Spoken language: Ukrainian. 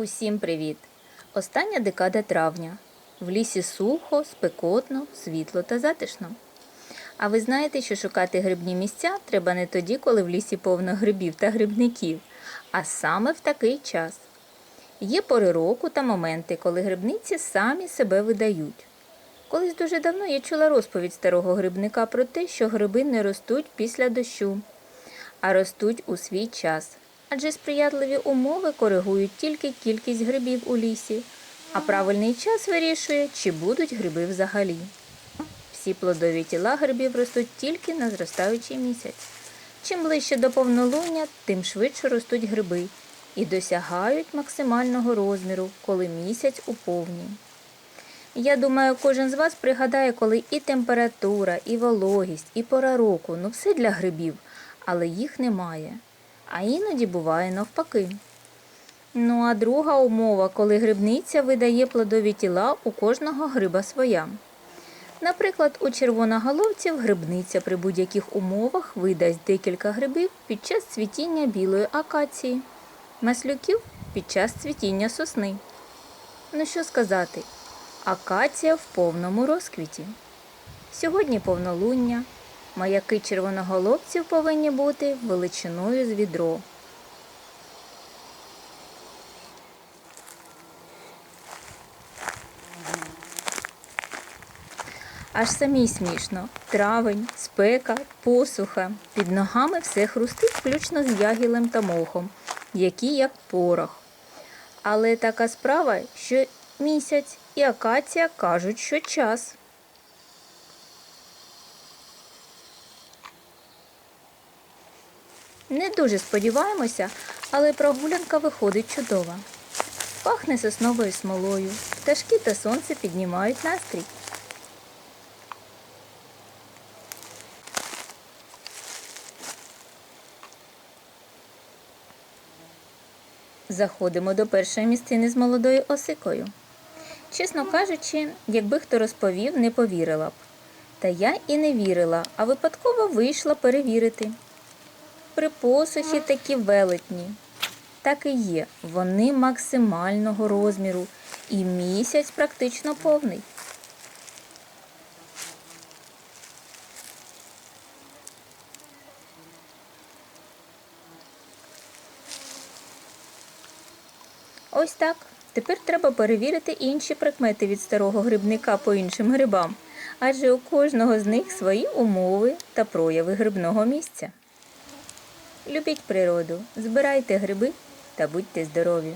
Усім привіт! Остання декада травня. В лісі сухо, спекотно, світло та затишно. А ви знаєте, що шукати грибні місця треба не тоді, коли в лісі повно грибів та грибників, а саме в такий час. Є пори року та моменти, коли грибниці самі себе видають. Колись дуже давно я чула розповідь старого грибника про те, що гриби не ростуть після дощу, а ростуть у свій час. Адже сприятливі умови коригують тільки кількість грибів у лісі, а правильний час вирішує, чи будуть гриби взагалі. Всі плодові тіла грибів ростуть тільки на зростаючий місяць. Чим ближче до повнолуння, тим швидше ростуть гриби і досягають максимального розміру, коли місяць у повні. Я думаю, кожен з вас пригадає, коли і температура, і вологість, і пора року ну все для грибів, але їх немає. А іноді буває навпаки. Ну а друга умова, коли грибниця видає плодові тіла у кожного гриба своя. Наприклад, у червоноголовців грибниця при будь-яких умовах видасть декілька грибів під час цвітіння білої акації, маслюків під час цвітіння сосни. Ну що сказати, акація в повному розквіті. Сьогодні повнолуння. Маяки червоноголовців повинні бути величиною з відро. Аж самій смішно. Травень, спека, посуха. Під ногами все хрустить, включно з ягілем та мохом, які як порох. Але така справа, що місяць і акація кажуть, що час. Не дуже сподіваємося, але прогулянка виходить чудова. Пахне сосновою смолою, пташки та сонце піднімають настрій. Заходимо до першої місцини з молодою осикою. Чесно кажучи, якби хто розповів, не повірила б. Та я і не вірила, а випадково вийшла перевірити. При посухі такі велетні. Так і є, вони максимального розміру, і місяць практично повний. Ось так. Тепер треба перевірити інші прикмети від старого грибника по іншим грибам, адже у кожного з них свої умови та прояви грибного місця. Любіть природу, збирайте гриби та будьте здорові!